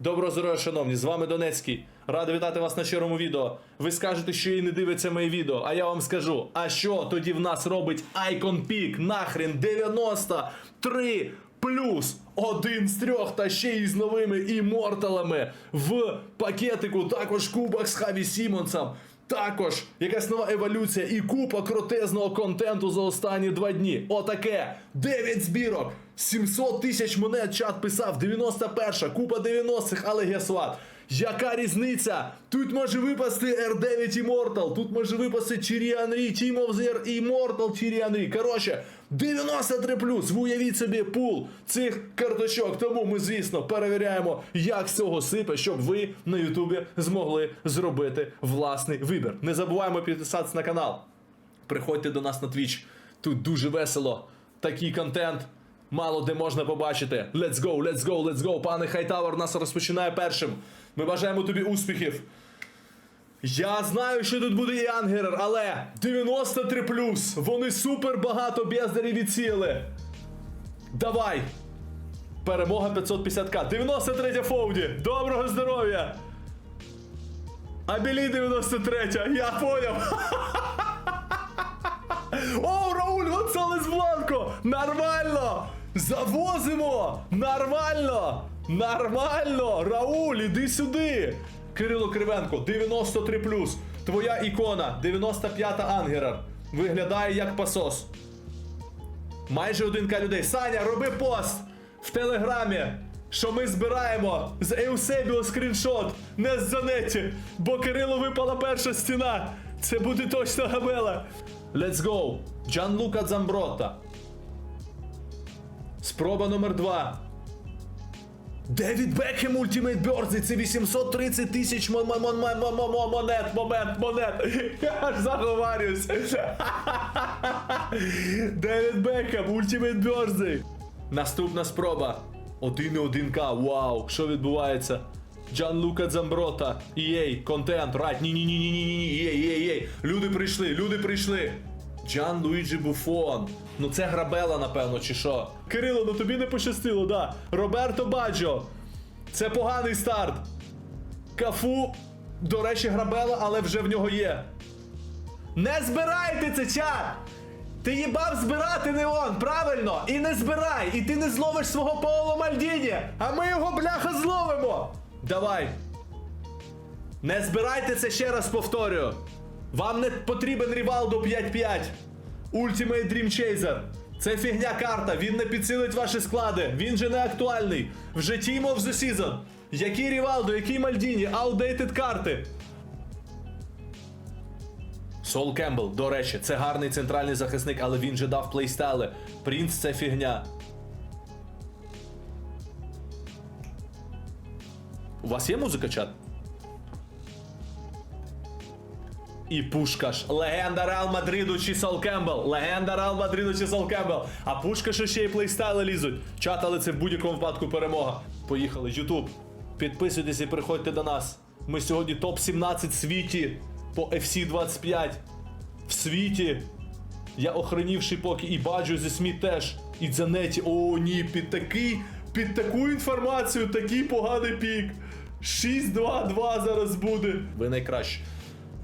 Доброго здоров'я, шановні, з вами Донецький. Радий вітати вас на щирому відео. Ви скажете, що і не дивиться моє відео, а я вам скажу. А що тоді в нас робить Icon Peak? Нахрен 93 плюс один з трьох та ще й з новими іморталами в пакетику. Також кубок з Хаві Сімонсом. Також якась нова еволюція і купа крутезного контенту за останні два дні. Отаке. 9 збірок. 700 тисяч монет чат писав. 91, купа 90-х, але гесват. Яка різниця? Тут може випасти R9 Immortal, тут може випасти Чірі Анрі, Team of the Year Immortal Чірі Анрі. Коротше, 93 плюс. Ви уявіть собі пул цих карточок. Тому ми, звісно, перевіряємо, як з цього сипе, щоб ви на Ютубі змогли зробити власний вибір. Не забуваємо підписатися на канал. Приходьте до нас на Twitch. Тут дуже весело. Такий контент. Мало де можна побачити. Let's go, let's go, let's go. Пане Хайтавер нас розпочинає першим. Ми бажаємо тобі успіхів. Я знаю, що тут буде і але 93 Вони супер багато бездарів відсіяли. Давай. Перемога 550к. 93 Фовді. Доброго здоров'я. Абілі 93. Я поняв. О, Рауль Гонсалес Бланко! Нормально! Завозимо! Нормально! Нормально! Рауль, іди сюди! Кирило Кривенко, 93 Твоя ікона, 95-та Ангерер. Виглядає як пасос. Майже 1к людей. Саня, роби пост в телеграмі, що ми збираємо з Еусебіо скріншот, не з Занеті, бо Кирилу випала перша стіна. Це буде точно габела. Let's go. Джанлука Дзамбротта. Спроба номер 2. Девід Бекхем Ультімейт Бьорзи, це 830 тисяч мон- мон- мон- мон- мон- мон- монет, момент, монет. Я аж заговарююсь. Девід Бекхем, Ультімейт Бьорзи. Наступна спроба. 1-1К, вау, що відбувається? Джан Лука Дзамброта, EA, контент, рать, ні ні ні ні ні ні ні EA, EA, EA. Люди прийшли, люди прийшли. Джан Луїджі Буфон. Ну це грабела, напевно, чи що? Кирило, ну тобі не пощастило, да. Роберто Баджо. Це поганий старт. Кафу, до речі, грабела, але вже в нього є. Не збирайте це, чат! Ти їбав збирати Неон, правильно? І не збирай, і ти не зловиш свого Паоло Мальдіні, а ми його бляха зловимо. Давай. Не збирайте це ще раз повторюю. Вам не потрібен Рівалдо 5-5. Ultimate Dream Chaser. Це фігня карта, він не підсилить ваші склади, він же не актуальний. Вже Team of the Season. Який Рівалдо, який Мальдіні, outdated карти. Сол Кембл, до речі, це гарний центральний захисник, але він же дав плейстайли. Принц це фігня. У вас є музика, чат? І Пушкаш. Легенда Реал Мадриду чи Сол Кембл. Легенда Реал Мадриду чи Сол Кембл. А Пушкашу ще й плейстайли лізуть. Чат, але це в будь-якому випадку перемога. Поїхали, Ютуб. Підписуйтесь і приходьте до нас. Ми сьогодні топ-17 в світі по FC 25. В світі. Я охренівший поки і баджу зі СМІ теж. І Дзанеті. О, ні, під такий, під таку інформацію, такий поганий пік. 6-2-2 зараз буде. Ви найкращі.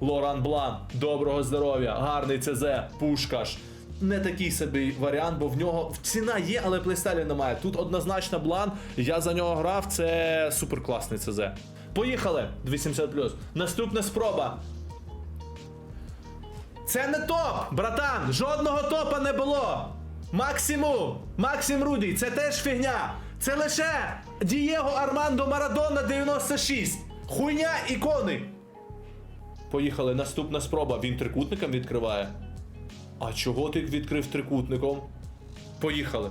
Лоран Блан, доброго здоров'я, гарний ЦЗ, Пушкаш. Не такий собі варіант, бо в нього ціна є, але плейстайлів немає. Тут однозначно Блан, я за нього грав, це супер класний ЦЗ. Поїхали! 270 Наступна спроба. Це не топ, братан! Жодного топа не було! Максиму! Максим Рудій, це теж фігня! Це лише Дієго Армандо Марадона 96. Хуйня ікони. Поїхали, наступна спроба. Він трикутником відкриває. А чого ти відкрив трикутником? Поїхали.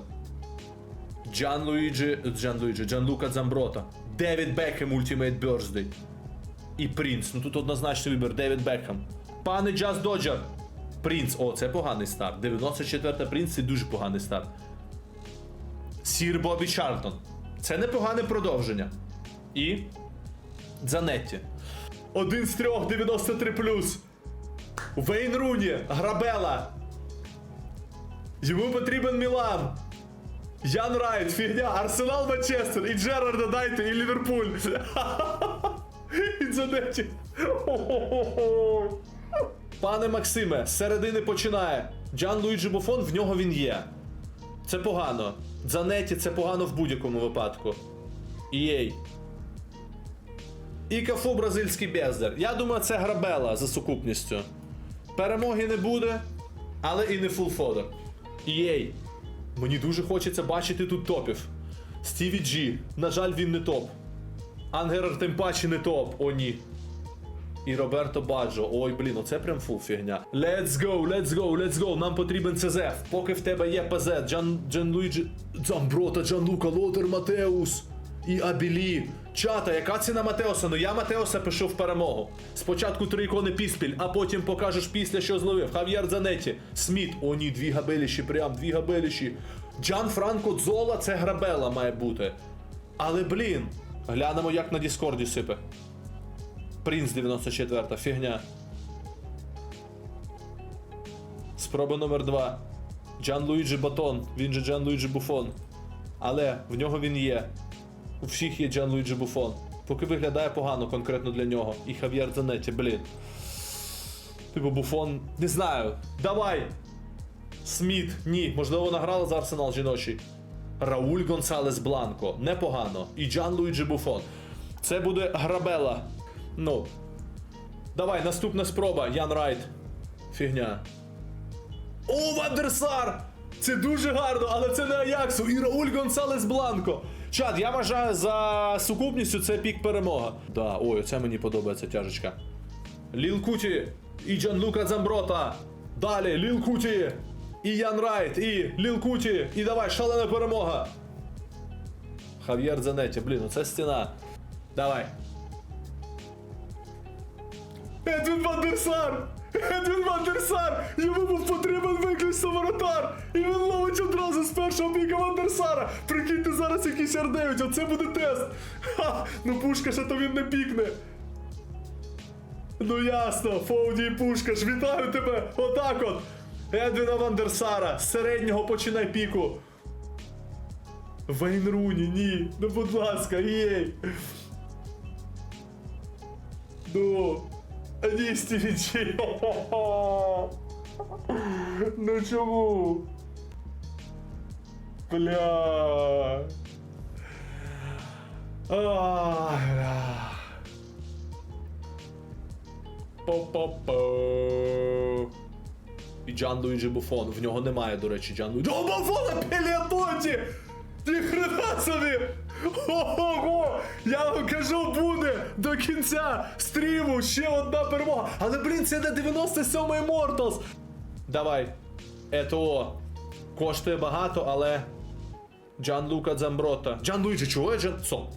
Джан Луїджі. Джан Луїджі, Джан Лука Дзамброта. Девід Бекхем Ультімейт Бёрздей. І Принц. Ну тут однозначний вибір. Девід Бекхем. Пане Джаз Доджер. Принц. О, це поганий старт. 94 Принц це дуже поганий старт. Сір Бобі Чарлтон. Це непогане продовження. І. Дзанетті. Один з трьох 93 Вейн Руні, Грабела. Йому потрібен Мілан. Ян Райт, фігня, Арсенал Манчестер, і Джерарда дайте, і Ліверпуль. І Дзанеті. Пане Максиме, з середини починає. Джан Луїджі Буфон, в нього він є. Це погано. Дзанеті це погано в будь-якому випадку. Єй. І Кафу бразильський бездар. Я думаю, це грабела за сукупністю. Перемоги не буде, але і не фул фодер. Єй. Мені дуже хочеться бачити тут топів. Стіві Джі. На жаль, він не топ. Ангер тим паче не топ. О, ні. І Роберто Баджо. Ой, блін, оце прям фул фігня. Let's go, let's go, let's go. Нам потрібен ЦЗ. Поки в тебе є ПЗ, Джан, Джан Луїджі, Дзамброта, Джан Лука, Лодер Матеус і Абілі. Чата, яка ціна Матеоса? Ну я Матеоса пишу в перемогу. Спочатку три ікони піспіль, а потім покажеш після, що зловив. Хав'єр Занеті, Сміт. О, ні, дві габеліші, прям дві габеліші. Джан Франко Дзола це грабела має бути. Але блін, глянемо, як на Діскорді сипе. Принц 94, фігня. Спроба номер 2. Джан Луїджі Батон, він же Джан Луїджі Буфон. Але в нього він є. У всіх є Джан Луїджі Буфон. Поки виглядає погано конкретно для нього. І Хав'єр Занеті, блін. Типу Буфон. Не знаю. Давай! Сміт, ні. Можливо, награла за Арсенал жіночий. Рауль Гонсалес Бланко. Непогано. І Джан Луїджі Буфон. Це буде грабела. Ну. Давай, наступна спроба. Ян Райт. Фігня. О, Вандерсар! Це дуже гарно, але це не Аяксу. І Рауль Гонсалес Бланко. Чат, я вважаю за сукупністю це пік перемога. Да, ой, оце мені подобається тяжечка. Ліл Куті і Джан Лука Замброта. Далі Ліл Куті і Ян Райт, і Ліл Куті. І давай, шалена перемога. Хав'єр Занеті, блін, оце стіна. Давай. Едвін Вандерсар! Едвін Вандерсар! Йому був потрібен виключно воротар! І він ловить одразу першого біка Вандерсара! Прикиньте, зараз якийсь R9, оце буде тест! Ха! Ну пушка ще то він не пікне! Ну ясно, Фоуді і Пушкаш, вітаю тебе! Отак от! Едвіна Вандерсара, з середнього починай піку! Вейн Руні, ні, ну будь ласка, єй! Ну, ні, Стіві Джі. Ну чому? Бля. Ай, бля. По-по-по. І Джан Луїджі Буфон. В нього немає, до речі, Джан Луїджі. О, Буфона Пеліатоті! Ніхрена собі! Ого! Я вам кажу, буде до кінця стріму ще одна перемога. Але, блін, це не 97-й Immortals. Давай. ЕТО. Коштує багато, але. Джан Лука Дзамброта. Джан Луїджі, чого я Джан. Стоп.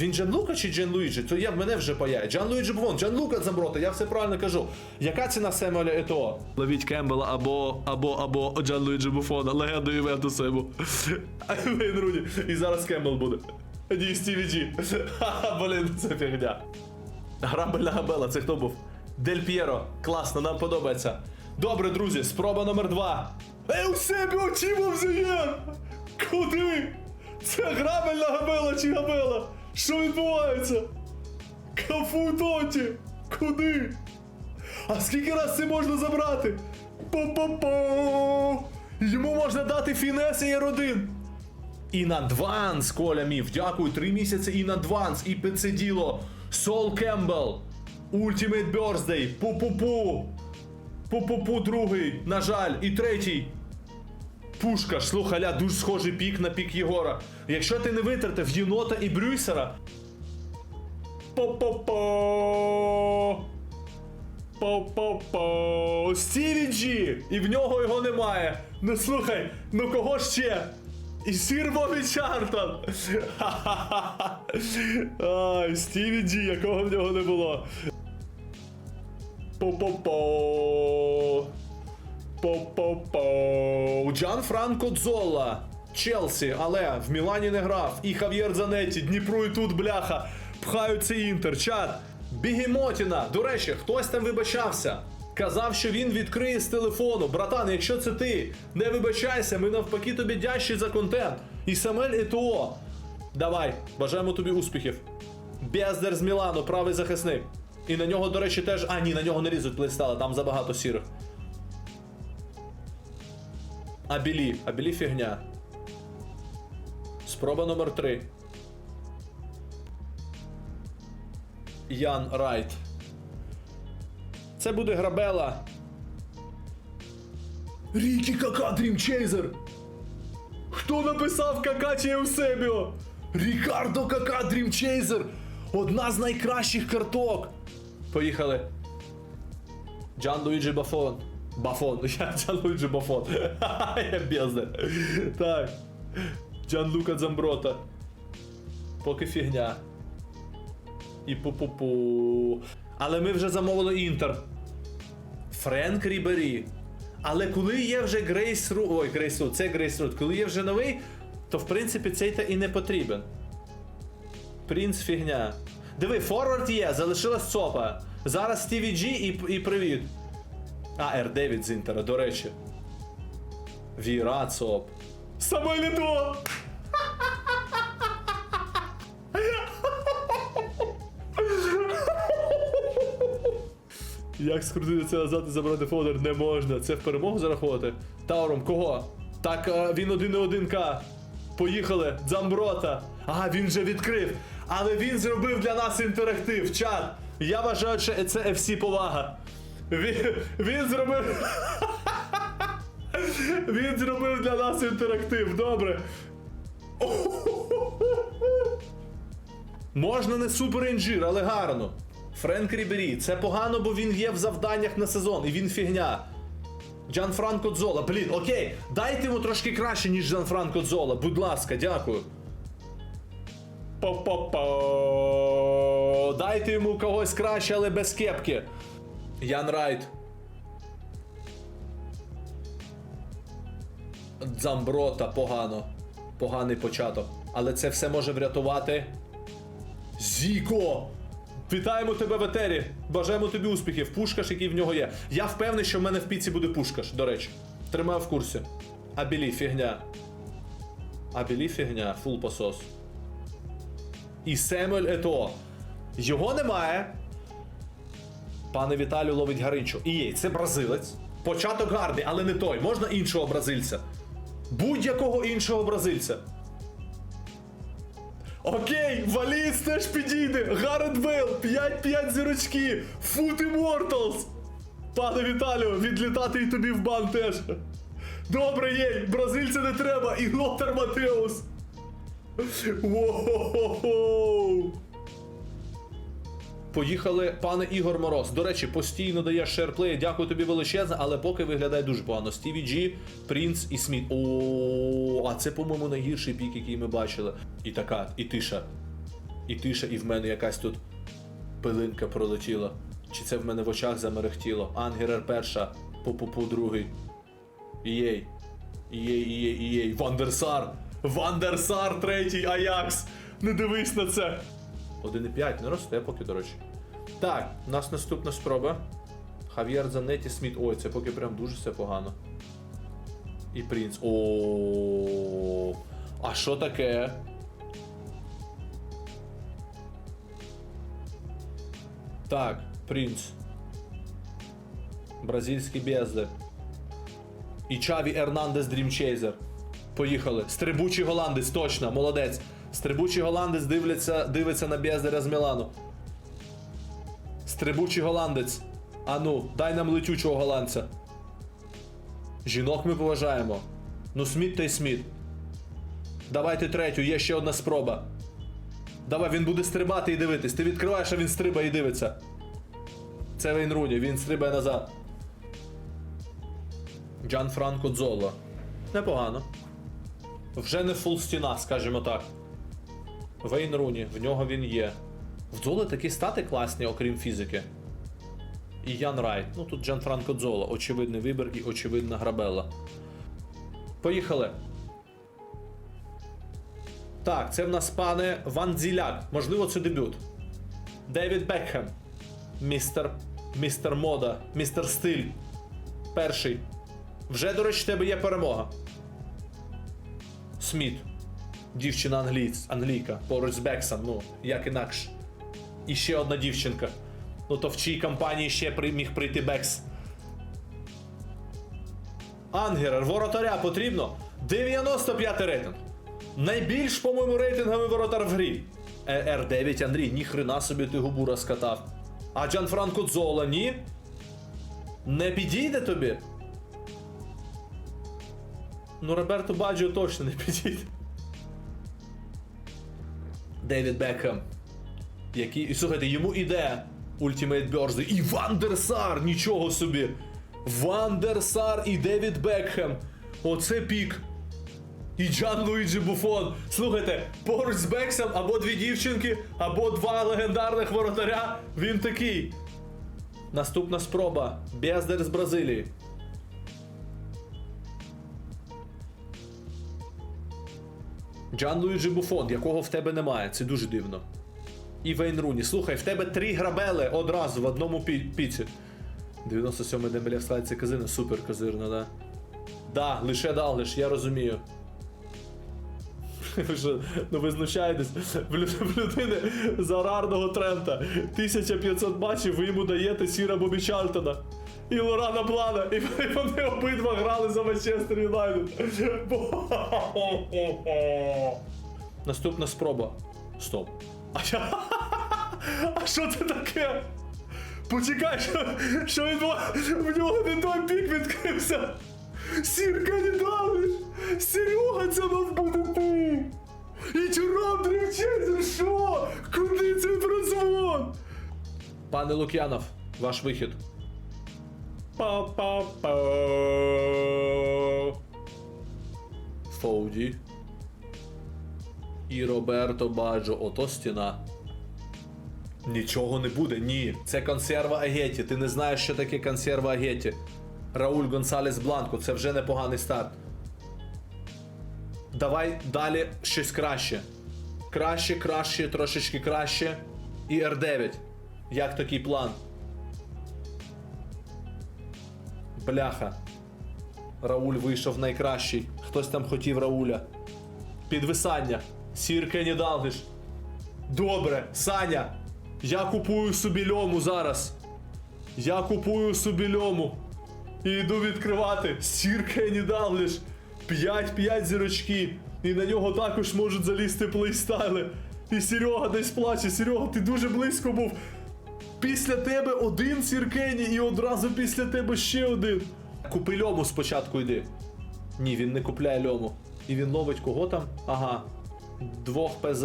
Він Джан Лука чи Джан Луїджі? То я мене вже паяє. Джан Луїджі Бвон, Джан Лука Дзамброта, я все правильно кажу. Яка ціна Семеля ЕТО? Ловіть Кембела або або або Джан Луїджі Буфона, легенду Ювентуса йому. Вейн Руні. І зараз Кембел буде. Ні, Стіві Джі. Ха-ха, блін, це фігня. Грабельна габела, це хто був? Дель П'єро. Класно, нам подобається. Добре, друзі, спроба номер два. Себе очима взаєм! Куди? Це грабельна габела чи габела? Що відбувається? Кафу тоті! Куди? А скільки раз це можна забрати? По-по-по! Йому можна дати фінес і родин. Інадванс, Коля Міф. Дякую, три місяці. І під це діло. Сол Кембл. Ultimate Birthday. Пу-пу-пу. Пу-пу-пу, другий. На жаль. І третій. Пушка, слухаля, дуже схожий пік на пік Єгора. Якщо ти не витратив єнота і Брюсера. По-по-по. По-по-по. Стіві Джі! І в нього його немає. Ну слухай, ну кого ще? І сір Бобі Чартон. Ай, Стіві Джі, якого в нього не було. По-по-по. По-по-по. Джан Франко Дзола. Челсі, але в Мілані не грав. І Хав'єр Занеті, Дніпру і тут бляха. Пхають цей інтер. Чат. Бігемотіна. До речі, хтось там вибачався. Казав, що він відкриє з телефону. Братан, якщо це ти, не вибачайся, ми навпаки тобі дящі за контент. І Самель ЕТО. Давай, бажаємо тобі успіхів. Бездер з Мілану, правий захисник. І на нього, до речі, теж. А, ні, на нього не різуть плейстали, там забагато сірих. Абілі. Абілі фігня. Спроба номер 3. Ян Райт. Це буде грабела. Рікі Кака Дрімчейзер. Хто написав Кака чи Еусебіо? Рікардо Кака Дрімчейзер. Одна з найкращих карток. Поїхали. Джан Луїджі Бафон. Бафон. Я Джан Луїджі Бафон. Я бездер. Так. Джан Лука Дзамброта. Поки фігня. І пу-пу-пу. Але ми вже замовили інтер. Френк Рібері. Але коли є вже Грейс Ру. Ой, Грейс Рут, це Грейс Рут. Коли є вже новий, то в принципі цей та і не потрібен. Принц фігня. Диви, форвард є, залишилась ЦОПа. Зараз Стіві Джі і, і привіт. А, Р. Девід з Інтера, до речі. Віра ЦОП. Не! Як скрутити це назад і забрати фодер? Не можна. Це в перемогу зараховувати. Тауром, кого? Так, е, він 1-1К. Поїхали. Дзамброта. Ага, він вже відкрив. Але він зробив для нас інтерактив. Чат. Я вважаю, що це FC повага. Він, він зробив. Він зробив для нас інтерактив. Добре. Можна не супер інжир, але гарно. Френк Рібері, це погано, бо він є в завданнях на сезон, і він фігня. Джан Франко Дзола, блін, окей, дайте йому трошки краще, ніж Джан Франко Дзола, будь ласка, дякую. По-по-по. Дайте йому когось краще, але без кепки. Ян Райт. Дзамброта погано. Поганий початок. Але це все може врятувати. Зіко! Вітаємо тебе в етері! Бажаємо тобі успіхів. Пушкаш, який в нього є. Я впевнений, що в мене в піці буде пушкаш, до речі. Тримаю в курсі. Абілі, фігня. Абілі фігня, фул посос. І Семель Ето. Його немає. Пане Віталію ловить Гаринчо. І є, це бразилець. Початок гарний, але не той. Можна іншого бразильця. Будь-якого іншого бразильця. Окей, Валіс теж підійде. Гаррет Бейл, 5-5 зірочки. Фут Immortals. Пане Віталію, відлітати і тобі в бан теж. Добре, єй, бразильця не треба. І Лотер Матеус. Воу. Поїхали, пане Ігор Мороз. До речі, постійно дає шерплей. Дякую тобі величезне, але поки виглядає дуже погано. Стіві Джі, Принц і Сміт. О, а це, по-моєму, найгірший пік, який ми бачили. І така, і тиша. І тиша, і в мене якась тут пилинка пролетіла. Чи це в мене в очах замерехтіло? Ангерер перша, Пу-пу-пу другий. Ієй. Ієй, ієй, ієй. Вандерсар! Вандерсар третій, Аякс! Не дивись на це! 1,5 не росте поки, до речі. Так, у нас наступна спроба. Хав'єр Занеті Сміт. Ой, це поки прям дуже все погано. І принц. О. А що таке? Так, принц. Бразильський бездер. І Чаві Ернандес Дрімчейзер. Поїхали. Стрибучий голландець, точно, молодець. Стрибучий голландець дивляться, дивиться на Бездаря з Мілану. Стрибучий голландець. Ану, дай нам летючого голландця. Жінок ми поважаємо. Ну, Сміт та й Сміт. Давайте третю, є ще одна спроба. Давай, він буде стрибати і дивитись. Ти відкриваєш, а він стрибає і дивиться. Це Вейн Руні, він стрибає назад. Джан Франко Дзоло. Непогано. Вже не фул стіна, скажімо так. Вейн Руні, в нього він є. В Дзоло такі стати класні, окрім фізики. І Ян Райт. Ну тут Джан Франко Дзоло. Очевидний вибір і очевидна грабела. Поїхали. Так, це в нас пане Ван Дзіляк. Можливо, це дебют. Девід Бекхем. Містер Містер Мода, містер Стиль. Перший. Вже, до речі, в тебе є перемога. Сміт. Дівчина англійць, англійка. Поруч з Бексом, ну, як інакше. І ще одна дівчинка. Ну то в чиїй компанії ще при- міг прийти Бекс. Ангерер, воротаря потрібно. 95 рейтинг. Найбільш, по-моєму, рейтинговий воротар в грі. Е, Р9 Андрій, ніхрена собі ти губу розкатав. А Джанфранко Дзола, ні? Не підійде тобі? Ну, Роберто Баджо точно не підійде. Девід Бекхем. Який. Слухайте, йому іде Ultimate Birthday. І Ван дер Сар, нічого собі. Ван дер Сар і Девід Бекхем. Оце пік. І Джан Луїджі Буфон. Слухайте, поруч з Бексом або дві дівчинки, або два легендарних воротаря. Він такий. Наступна спроба. Бездар з Бразилії. Джан Луїджі Буфон, якого в тебе немає, це дуже дивно. І Вейн Руні. Слухай, в тебе три грабели одразу в одному пі- піці. 97 дембеля в казина, супер козирно, да. Да, лише Далглиш, я розумію. Ви що, ну ви знущаєтесь, в лю- в людини з арарного Трента 1500 матчів, ви йому даєте Сіра Бобі Чартона і Лорана Блана, і вони обидва грали за Манчестер Юнайтед. Наступна спроба. Стоп. А що це таке? Почекай, що, що відбувається? В нього не той пік відкрився. Сірка не давиш! Серега, це мав бути ти! І Тюрам Дрівчезер, що? Куди цей прозвон? Пане Лук'янов, ваш вихід. Фоуді. І Роберто Баджо, ото стіна. Нічого не буде, ні. Це консерва Агеті. Ти не знаєш, що таке консерва Агеті. Рауль Гонсалес Бланко, це вже непоганий старт. Давай далі щось краще. Краще, краще, трошечки краще. І R9. Як такий план? Бляха. Рауль вийшов найкращий. Хтось там хотів Рауля. Підвисання. Сір Кенні Далгиш. Добре, Саня. Я купую собі льому зараз. Я купую собі льому. І йду відкривати. Сір Кенні Далгліш. 5-5 зірочки. І на нього також можуть залізти плейстайли. І Серега десь плаче. Серега, ти дуже близько був. Після тебе один Сір Кенні і одразу після тебе ще один. Купи льому спочатку йди. Ні, він не купляє льому. І він ловить кого там? Ага. Двох ПЗ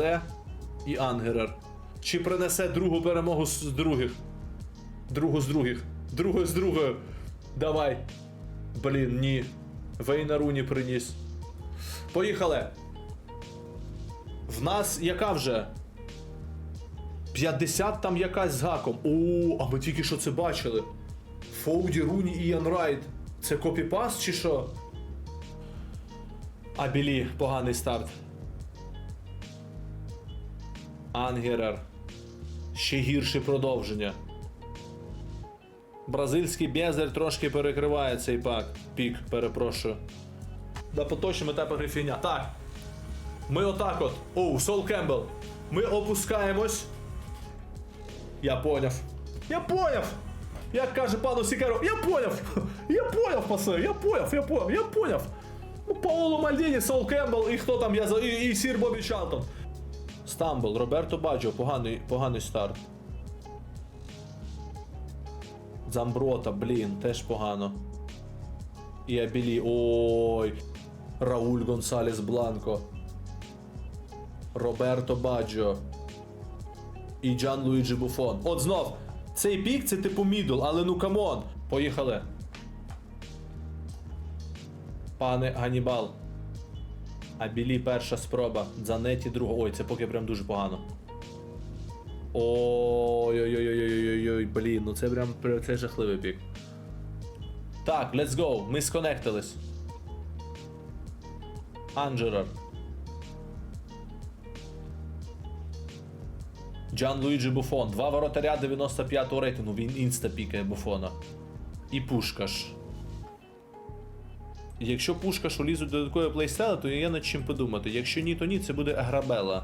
і Ангерер. Чи принесе другу перемогу з других? Другу з других. Другу з другою. Давай. Блін, ні. Вейна Руні приніс. Поїхали. В нас яка вже? 50 там якась з гаком. О, а ми тільки що це бачили. Фоуді, Руні і Ян Райт. Це копіпаст чи що? А Білі, поганий старт. Ангерер. Ще гірше продовження. Бразильський безер трошки перекриває цей пак. Пік, перепрошую. На поточному етапі грифіня. Так. Ми отак от. Оу, Сол Кембл. Ми опускаємось. Я поняв. Я поняв! Як каже пану Сікаро, я поняв! Я поняв, пасе, я поняв, я поняв, я поняв. Ну, Паоло Мальдіні, Сол Кембл і хто там я за. І, і Сір Бобі Чалтон. Стамбул, Роберто Баджо, поганий, поганий старт. Замброта, блін, теж погано. І Абілі. Ой. Рауль Гонсалес Бланко. Роберто Баджо. І Джан Луїджі Буфон. От знов. Цей пік це типу мідл, але ну камон. Поїхали. Пане Ганібал. Абілі перша спроба. Дзанеті друга. Ой, це поки прям дуже погано. Ой-ой-ой-ой-ой-ой, блін, ну це прям це жахливий пік. Так, let's go. Ми сконектились. Анджерар. Джан Луїджі Буфон. Два воротаря 95-го рейтингу. Він інста пікає Буфона. І Пушкаш. Якщо Пушкаш улізуть до додаткової плейстайли, то є над чим подумати. Якщо ні, то ні, це буде Аграбела.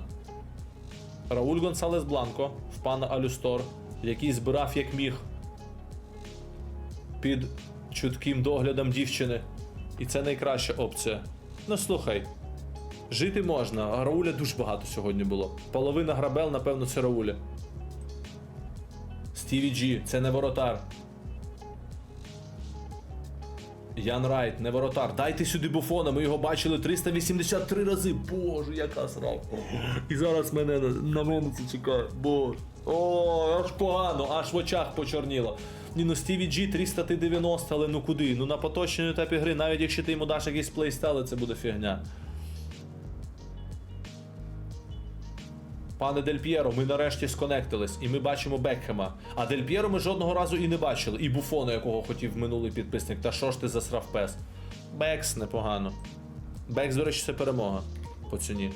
Рауль Гонсалес Бланко в пана Алюстор, який збирав як міг під чутким доглядом дівчини. І це найкраща опція. Ну слухай, жити можна, а Рауля дуже багато сьогодні було. Половина грабел, напевно, це Рауля. Стіві Джі, це не воротар. Ян Райт, не воротар. Дайте сюди буфона, ми його бачили 383 рази. Боже, яка срав. І зараз мене на, мене це чекає. Боже. О, аж погано, аж в очах почорніло. Ні, ну Стіві Джі 390, але ну куди? Ну на поточному етапі гри, навіть якщо ти йому даш якийсь плейстайл, це буде фігня. Пане Дель П'єро, ми нарешті сконектились, і ми бачимо Бекхема. А Дель П'єро ми жодного разу і не бачили. І Буфона, якого хотів минулий підписник. Та що ж ти засрав пес? Бекс непогано. Бекс, до речі, це перемога по ціні.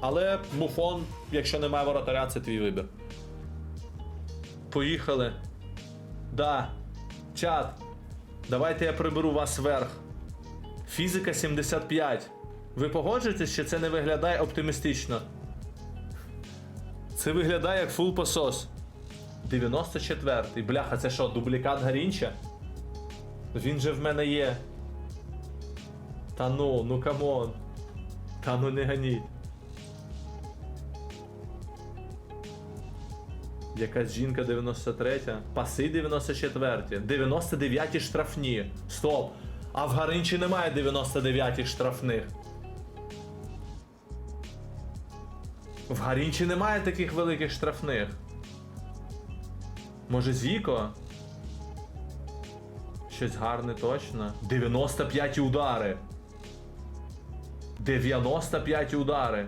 Але Буфон, якщо немає воротаря, це твій вибір. Поїхали. Да. Чат. Давайте я приберу вас вверх. Фізика 75. Ви погоджуєтесь, що це не виглядає оптимістично? Це виглядає як фул посос. 94-й. Бляха, це що, дублікат Гарінча? Він же в мене є. Та ну, ну камон. Та ну не ганіть. Якась жінка 93, паси 94, 99 штрафні. Стоп! А в Гаринчі немає 99 штрафних. В Гарінчі немає таких великих штрафних. Може Зіко? Щось гарне точно. 95 удари. 95 удари.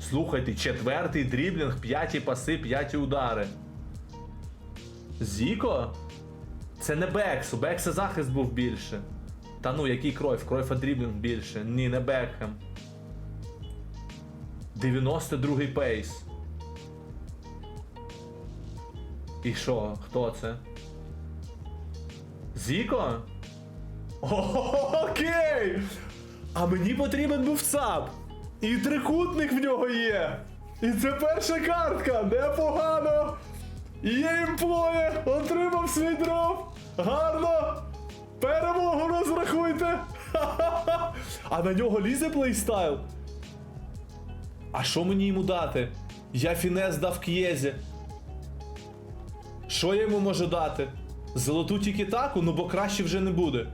Слухайте, четвертий дріблінг, п'яті паси, п'яті удари. Зіко? Це не Бекс, у Бекса захист був більше. Та ну, який Кройф? Кройфа дріблінг більше. Ні, не Бекхем. 92-й пейс. І що? Хто це? Зіко? Окей! А мені потрібен був ЦАП. І трикутник в нього є. І це перша картка. Непогано. Є імплоє. Отримав свій дроп. Гарно. Перемогу розрахуйте. А на нього лізе плейстайл. А що мені йому дати? Я фінес дав к'єзі. Що я йому можу дати? Золоту тікітаку? Ну бо краще вже не буде.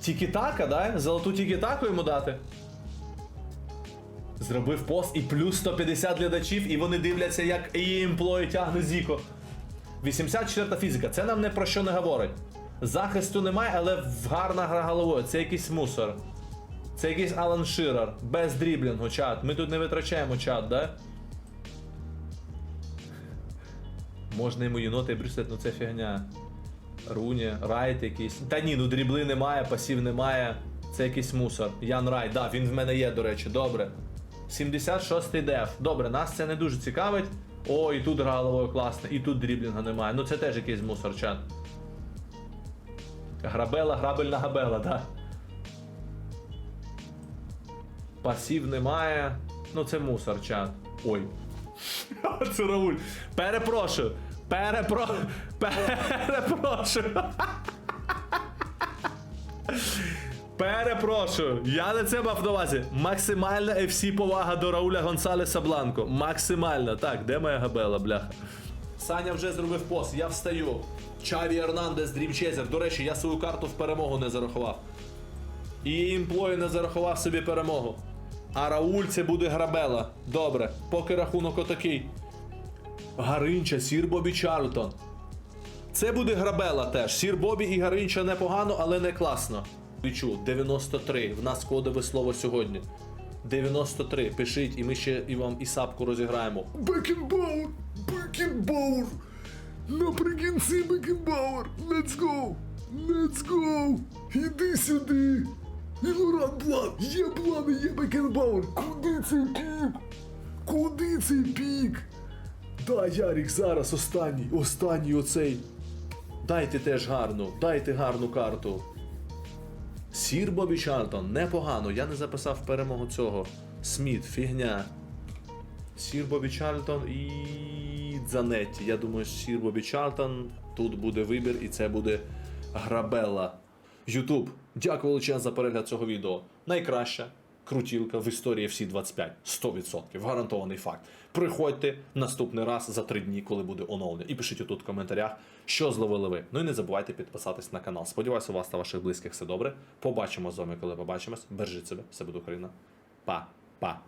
Тікітака, да? Золоту тікітаку йому дати? Зробив пост і плюс 150 глядачів, і вони дивляться, як її імплої тягне Зіко. 84 фізика. Це нам не про що не говорить. Захисту немає, але гарна гра головою. Це якийсь мусор. Це якийсь Алан Ширер. Без дріблінгу, чат. Ми тут не витрачаємо чат, да? Можна йому єноти і брюсет, ну це фігня. Руні, Райт якийсь. Та ні, ну дрібли немає, пасів немає. Це якийсь мусор. Ян Райт, да, він в мене є, до речі, добре. 76-й деф. Добре, нас це не дуже цікавить. О, і тут головою класно, і тут дріблінга немає. Ну це теж якийсь мусор, чат. Грабела, грабельна габела, да. Пасів немає. Ну це мусор, чат. Ой. Це Рауль. Перепрошую. Перепро... Перепрошую. Перепрошую. Я не це мав на увазі. Максимальна FC повага до Рауля Гонсалеса Бланко. Максимальна. Так, де моя габела, бляха? Саня вже зробив пост, я встаю. Чаві Ернандес, Дрімчезер. До речі, я свою карту в перемогу не зарахував. І імплой не зарахував собі перемогу. А Рауль це буде грабела. Добре, поки рахунок отакий. Гаринча, Сір Бобі Чарлтон. Це буде грабела теж. Сір Бобі і Гаринча непогано, але не класно. Відчу, 93. В нас кодове слово сьогодні. 93. Пишіть, і ми ще і вам і сапку розіграємо. Бекенбауер! Бекенбауер! Наприкінці Бекенбауер! Let's go! Let's go! Іди сюди! І Лоран! Є плани, є Бекенбауер! Куди цей піп? Куди цей пік? Да, Ярік, зараз останній, останній оцей. Дайте теж гарну, дайте гарну карту. Сір Бобі Чарлтон, непогано, я не записав перемогу цього. Сміт, фігня. Сір Бобі Чарлтон і Дзанетті. Я думаю, Сір Бобі Чарлтон. Тут буде вибір, і це буде Грабелла. Ютуб, дякую величезно за перегляд цього відео. Найкраща крутілка в історії всі 25. 100%. Гарантований факт. Приходьте наступний раз за три дні, коли буде оновлення. І пишіть тут в коментарях, що зловили ви. Ну і не забувайте підписатись на канал. Сподіваюся, у вас та ваших близьких все добре. Побачимо з вами, коли побачимось. Бережіть себе, все буде Україна. Па-па.